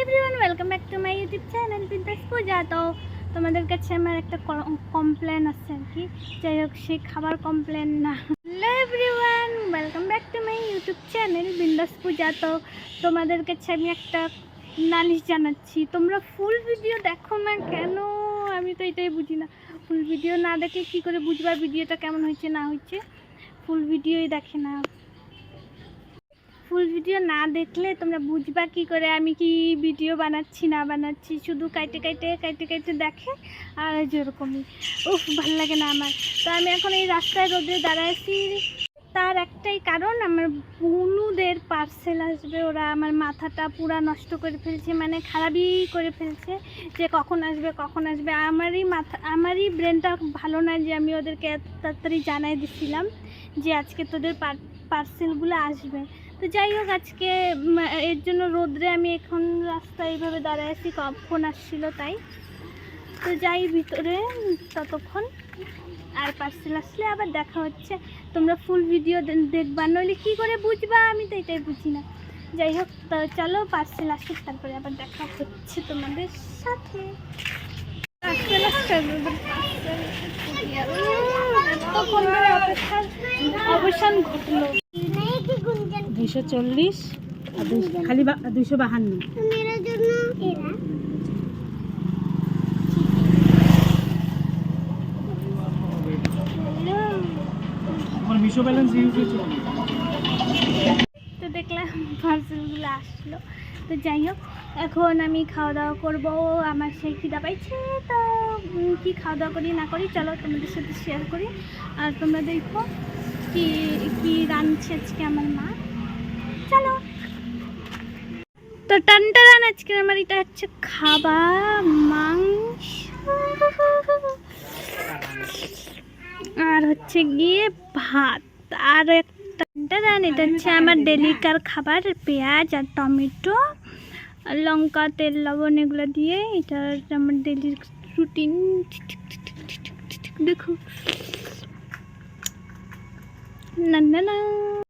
Everyone welcome back to my YouTube channel Bindaas Puja তো তোমাদের কাছে আমার একটা কমপ্লেন আছে আর কি। যাই হোক সেই খাবার কমপ্লেন না। Everyone welcome back to my YouTube channel Bindaas Puja তো তোমাদের কাছে আমি একটা নালিশ জানাচ্ছি। তোমরা ফুল ভিডিও দেখো না কেন? আমি তো এটাই বুঝি না। ফুল ভিডিও না দেখে কী করে বুঝবা ভিডিওটা কেমন হয়েছে, না হয়েছে? ফুল ভিডিওই দেখে না। ফুল ভিডিও না দেখলে তোমরা বুঝবা কি করে আমি কি ভিডিও বানাচ্ছি, না বানাচ্ছি। শুধু কাইটে কাইটে কাইটে কাইটে দেখে আর যেরকমই। উফ, ভালো লাগে না আমার। তো আমি এখন এই রাস্তায় রোদে দাঁড়াইছি। তার একটাই কারণ, আমার বুনুদের পার্সেল আসবে। ওরা আমার মাথাটা পুরা নষ্ট করে ফেলছে মানে খারাপই করে ফেলছে যে কখন আসবে কখন আসবে। আমারই মাথা, আমারই ব্রেনটা ভালো না যে আমি ওদেরকে এত তাড়াতাড়ি জানাই দিছিলাম যে আজকে তোদের পার্সেলগুলো আসবে। তো যাই হোক, আজকে এর জন্য রোদ্রে আমি এখন রাস্তায় এইভাবে দাঁড়ায় আছি কখন আসছিল তাই। তো যাই ভিতরে, ততক্ষণ। আর পার্সেল আসলে আবার দেখা হচ্ছে। তোমরা ফুল ভিডিও দেখবা, নইলে কী করে বুঝবা? আমি তো এটাই বুঝি না। যাই হোক, তো চলো পার্সেল আসুক, তারপরে আবার দেখা হচ্ছে তোমাদের সাথে। পার্সেল আসছে। অবসান ঘটলো। দুইশো চল্লিশ খালি দুইশো বাহান্ন। মেরা জন্য? এরা আমার মিশো ব্যালেন্স ইউজ তো দেখলাম পার্সেলগুলো আসলো। তো যাই হোক এখন আমি খাওয়া দাওয়া করব। আমার সেই খিদা পাইছে তো কি খাওয়া দাওয়া করি না করি চলো তোমাদের সাথে শেয়ার করি। আর তোমরা দেখো কি রাঁধছে আজকে আমার মা। তো টানটারান আজকে আমার এটা হচ্ছে খাবার, মাংস। আর হচ্ছে গিয়ে ভাত। আর একটা রান এটা হচ্ছে আমার ডেলিকার খাবার, পেঁয়াজ আর টমেটো। লঙ্কা, তেল, লবণ এগুলো দিয়ে এটা আমার ডেলির রুটিন দেখো। না না না